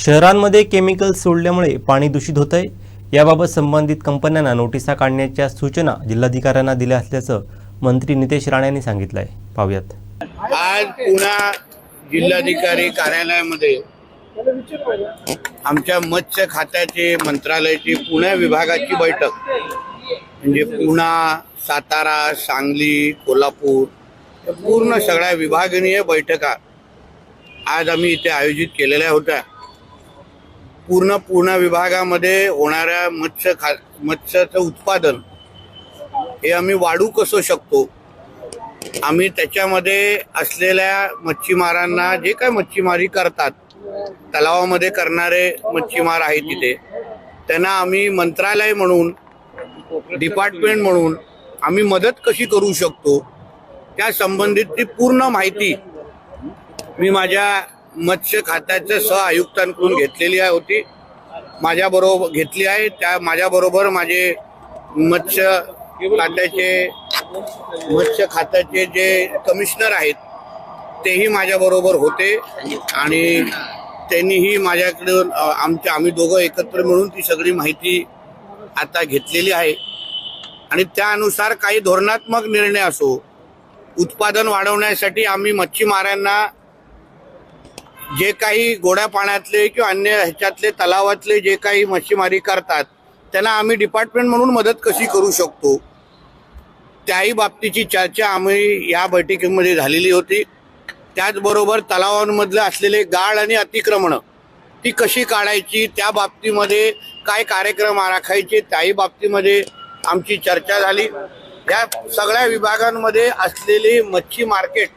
शहरांमध्ये केमिकल सोडल्यामुळे पाणी दूषित होत आहे याबाबत संबंधित कंपन्यांना नोटिसा काढण्याच्या सूचना जिल्हाधिकाऱ्यांना दिल्या असल्याचं मंत्री नितेश राणे यांनी सांगितलं आहे पाहूयात. आज पुन्हा जिल्हाधिकारी कार्यालयामध्ये आमच्या मत्स्य खात्याचे मंत्रालयाची पुणे विभागाची बैठक. म्हणजे पुणा सातारा सांगली कोल्हापूर पूर्ण सगळ्या विभागनीय बैठका आज आम्ही इथे आयोजित केलेल्या होत्या. पूर्ण पूर्ण विभागामध्ये होणाऱ्या मत्स्य खा मत्स्याचं उत्पादन हे आम्ही वाढू कसं शकतो? आम्ही त्याच्यामध्ये असलेल्या मच्छीमारांना जे काय मच्छीमारी करतात तलावामध्ये करणारे मच्छीमार आहेत तिथे त्यांना आम्ही मंत्रालय म्हणून डिपार्टमेंट म्हणून आम्ही मदत कशी करू शकतो? त्या संबंधितची पूर्ण माहिती मी माझ्या मत्स्य खात्याच्या सह आयुक्तांकडून घेतलेली आहे होती. माझ्याबरोबर घेतली आहे. त्या माझ्याबरोबर माझे मत्स्य खात्याचे मत्स्य खात्याचे जे कमिशनर आहेत तेही माझ्याबरोबर होते आणि त्यांनीही माझ्याकडून आमच्या आम्ही दोघं एकत्र मिळून ती सगळी माहिती आता घेतलेली आहे. आणि त्यानुसार काही धोरणात्मक निर्णय असो उत्पादन वाढवण्यासाठी आम्ही मच्छीमारांना जे काही गोड्या पाण्यातले किंवा अन्य ह्याच्यातले तलावातले जे काही मच्छीमारी करतात त्यांना आम्ही डिपार्टमेंट म्हणून मदत कशी करू शकतो? त्याही बाबतीची चर्चा आम्ही या बैठकीमध्ये झालेली होती. त्याचबरोबर तलावांमधले असलेले गाळ आणि अतिक्रमणं ती कशी काढायची त्या बाबतीमध्ये काय कार्यक्रम राखायचे त्याही बाबतीमध्ये आमची चर्चा झाली. या सगळ्या विभागांमध्ये असलेली मच्छी मार्केट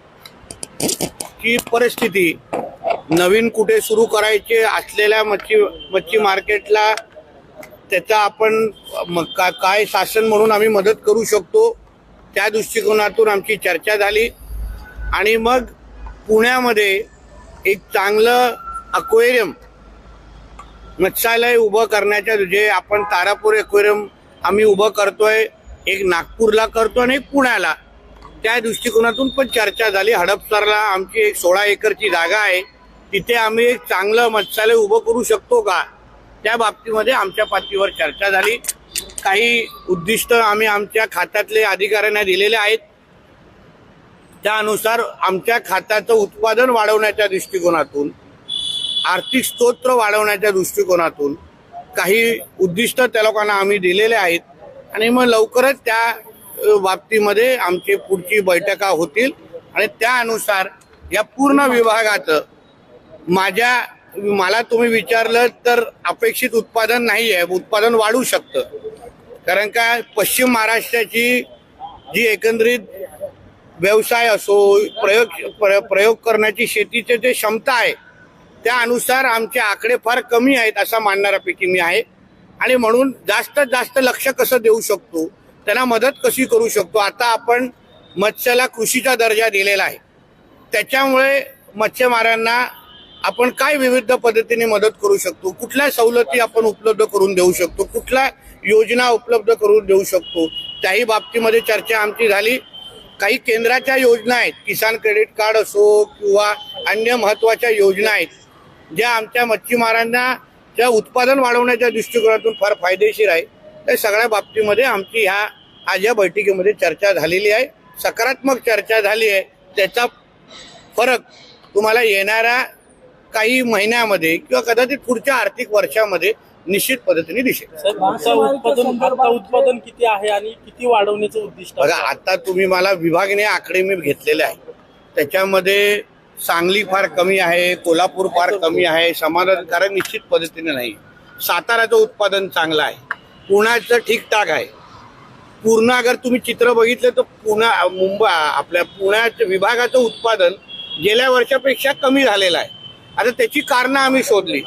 ची परिस्थिती नवीन कुठे सुरू करायचे असलेल्या मच्छी मच्छी मार्केटला त्याचा आपण म- का- काय शासन म्हणून आम्ही मदत करू शकतो त्या दृष्टिकोनातून आमची चर्चा झाली. आणि मग पुण्यामध्ये एक चांगलं अक्वेरियम मत्स्यालय उभं करण्याच्या जे आपण तारापूर एक्वेरियम आम्ही उभं करतोय एक नागपूरला करतो आणि एक पुण्याला. त्या दृष्टिकोनातून पण चर्चा झाली. हडपसरला आमची एक सोळा एकरची जागा आहे. तिथे आम्ही एक चांगलं मत्स्यालय उभं करू शकतो का? त्या बाबतीमध्ये आमच्या पातळीवर चर्चा झाली. काही उद्दिष्ट आम्ही आमच्या खात्यातले अधिकाऱ्यांना दिलेले आहेत. त्यानुसार आमच्या खात्याचं उत्पादन वाढवण्याच्या दृष्टिकोनातून आर्थिक स्तोत्र वाढवण्याच्या दृष्टिकोनातून काही उद्दिष्ट त्या लोकांना आम्ही दिलेले आहेत. आणि मग लवकरच त्या बाबतीमध्ये आमची पुढची बैठका होतील. आणि त्यानुसार या पूर्ण विभागाचं माझ्या मला तुम्ही विचारलं तर अपेक्षित उत्पादन नाही आहे उत्पादन वाढू शकतं. कारण का पश्चिम महाराष्ट्राची जी एकंदरीत व्यवसाय असो प्रयोग प्र- प्रयोग करण्याची शेतीचे जे क्षमता आहे त्यानुसार आमचे आकडे फार कमी आहेत असा मानणाऱ्यापैकी मी आहे. आणि म्हणून जास्तीत जास्त लक्ष कसं देऊ शकतो त्यांना मदत कशी करू शकतो आता आपण मत्स्याला कृषीचा दर्जा दिलेला आहे. त्याच्यामुळे मच्छीमारांना आपण काय विविध पद्धतीने मदत करू शकतो? कुठल्या सवलती आपण उपलब्ध करून देऊ शकतो? कुठल्या योजना उपलब्ध करून देऊ शकतो? त्याही बाबतीमध्ये चर्चा आमची झाली. काही केंद्राच्या योजना आहेत. किसान क्रेडिट कार्ड असो किंवा अन्य महत्त्वाच्या योजना आहेत ज्या आमच्या मच्छीमारांना त्या उत्पादन वाढवण्याच्या दृष्टिकोनातून फार फायदेशीर आहे. त्या सगळ्या बाबतीमध्ये आमची ह्या आज या बैठकीमध्ये चर्चा झालेली आहे. सकारात्मक चर्चा झाली आहे. त्याचा फरक तुम्हाला येणाऱ्या काही महिन्यामध्ये किंवा कदाचित पुढच्या आर्थिक वर्षामध्ये निश्चित पद्धतीने दिसेल. उत्पादन आता उत्पादन किती आहे आणि किती वाढवण्याचं उद्दिष्ट बघा? आता तुम्ही मला विभागीय आकडे मी घेतलेले आहे त्याच्यामध्ये सांगली फार कमी आहे कोल्हापूर फार कमी आहे समाधानकारक निश्चित पद्धतीने नाही. साताऱ्याचं उत्पादन चांगलं आहे. पुण्याचं ठीकठाक आहे. पूर्ण अगर तुम्ही चित्र बघितलं तर पुण्या मुंबई आपल्या पुण्याचं विभागाचं उत्पादन गेल्या वर्षापेक्षा कमी झालेलं आहे. आता त्याची कारणं आम्ही शोधली.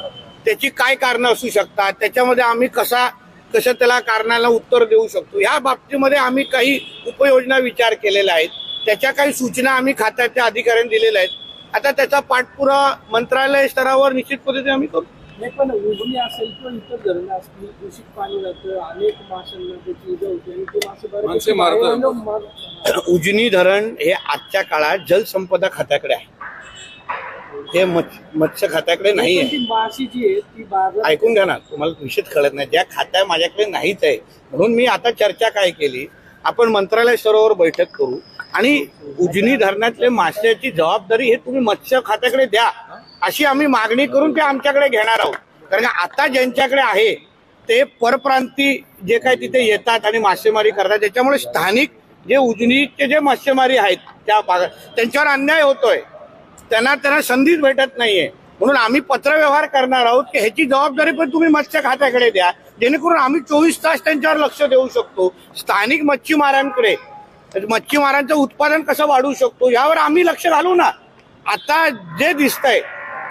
त्याची काय कारणं असू शकतात त्याच्यामध्ये आम्ही कसा कसं त्याला कारणाला उत्तर देऊ शकतो ह्या बाबतीमध्ये आम्ही काही उपयोजना विचार केलेल्या आहेत. त्याच्या काही सूचना आम्ही खात्याच्या अधिकाऱ्यांनी दिलेल्या आहेत. आता त्याचा पाठपुरावा मंत्रालय स्तरावर निश्चित पद्धतीने आम्ही करू. नाही पण उजनी असेल किंवा इतर धरणं असतील दूषित पाणी जातं अनेक माशांना त्याची इजा होते आणि ते मासे मारतात. उजनी धरण हे आजच्या काळात जलसंपदा खात्याकडे आहे. हे मत्स्य खात्याकडे नाही आहे. ती माशी जी आहे ती बाजार ऐकून घ्या ना तुम्हाला विषयच कळत नाही. ज्या खात्या माझ्याकडे नाहीच आहे. म्हणून मी आता चर्चा काय केली आपण मंत्रालय स्तरावर बैठक करू आणि उजनी धरणातले माश्याची जबाबदारी हे तुम्ही मत्स्य खात्याकडे द्या अशी आम्ही मागणी करून ते आमच्याकडे घेणार आहोत. कारण आता ज्यांच्याकडे आहे ते परप्रांती जे काय तिथे येतात आणि मासेमारी करतात त्याच्यामुळे स्थानिक जे उजनीचे जे मासेमारी आहेत त्या भागात त्यांच्यावर अन्याय होतोय. त्यांना त्यांना संधीच भेटत नाहीये. म्हणून आम्ही पत्रव्यवहार करणार आहोत की ह्याची जबाबदारी पण तुम्ही मत्स्य खात्याकडे द्या. जेणेकरून आम्ही चोवीस तास त्यांच्यावर लक्ष देऊ शकतो. स्थानिक मच्छीमारांकडे. मच्छीमारांचं उत्पादन कसं वाढवू शकतो यावर आम्ही लक्ष घालू ना. आता जे दिसतंय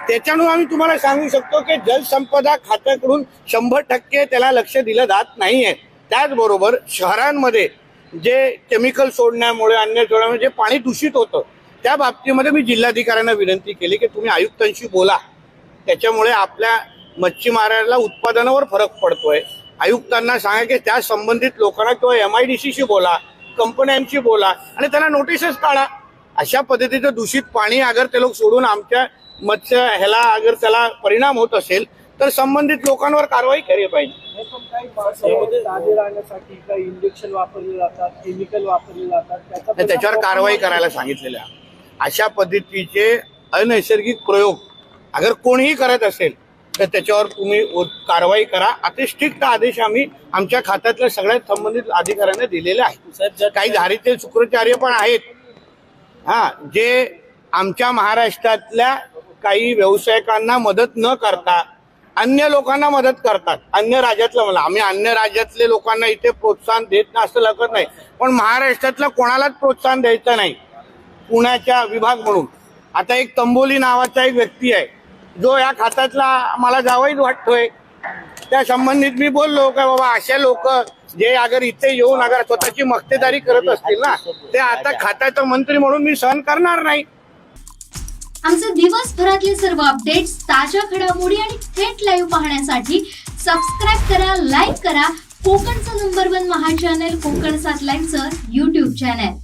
त्याच्यानं आम्ही तुम्हाला सांगू शकतो की जलसंपदा खात्याकडून शंभर टक्के त्याला लक्ष दिलं जात नाहीये. त्याचबरोबर शहरांमध्ये जे केमिकल सोडण्यामुळे अन्य सोडण्यामुळे जे पाणी दूषित होतं त्या बाबतीमध्ये मी जिल्हाधिकाऱ्यांना विनंती केली की तुम्ही आयुक्तांशी बोला. त्याच्यामुळे आपल्या मच्छीमाराला उत्पादनावर फरक पडतोय. आयुक्तांना सांगा की त्या संबंधित लोकांना किंवा एम आय डी सीशी बोला कंपन्यांशी बोला आणि त्यांना नोटीसच काढा. अशा पद्धतीचं दूषित पाणी अगर ते लोक सोडून आमच्या मत्स्य ह्याला अगर त्याला परिणाम होत असेल तर संबंधित लोकांवर कारवाई केली पाहिजे. हे इंजेक्शन वापरले जातात केमिकल वापरले जातात. त्याच्यावर कारवाई करायला सांगितलेलं आहे अशा पद्धतीचे अनैसर्गिक प्रयोग अगर कोणीही करत असेल तर त्याच्यावर तुम्ही कारवाई करा. अति स्ट्रिक्ट आदेश आम्ही आमच्या खात्यातल्या सगळ्या संबंधित अधिकाऱ्यांना दिलेले आहेत. काही धारीचे शुक्राचार्य पण आहेत. हा जे आमच्या महाराष्ट्रातल्या काही व्यावसायिकांना मदत न करता अन्य लोकांना मदत करतात अन्य राज्यातलं मला आम्ही अन्य राज्यातले लोकांना इथे प्रोत्साहन देत असं लागत नाही. पण महाराष्ट्रातल्या कोणालाच प्रोत्साहन द्यायचं नाही. पुण्याच्या विभाग म्हणून. आता एक तंबोली नावाचा एक व्यक्ती आहे. जो या खात्यातला मला जावईच वाटतोय. त्या संबंधित मी बोललो का बाबा अशा लोक जे अगर इथे येऊन अगर स्वतःची मक्तेदारी करत असतील ना ते आता खात्याचा मंत्री म्हणून मी सहन करणार नाही. आमचे दिवसभरातले सर्व अपडेट्स ताज्या घडामोडी आणि थेट लाईव्ह पाहण्यासाठी सबस्क्राईब करा लाईक करा. कोकणचं नंबर वन महा चॅनल कोकण सात लाईनचं युट्यूब चॅनल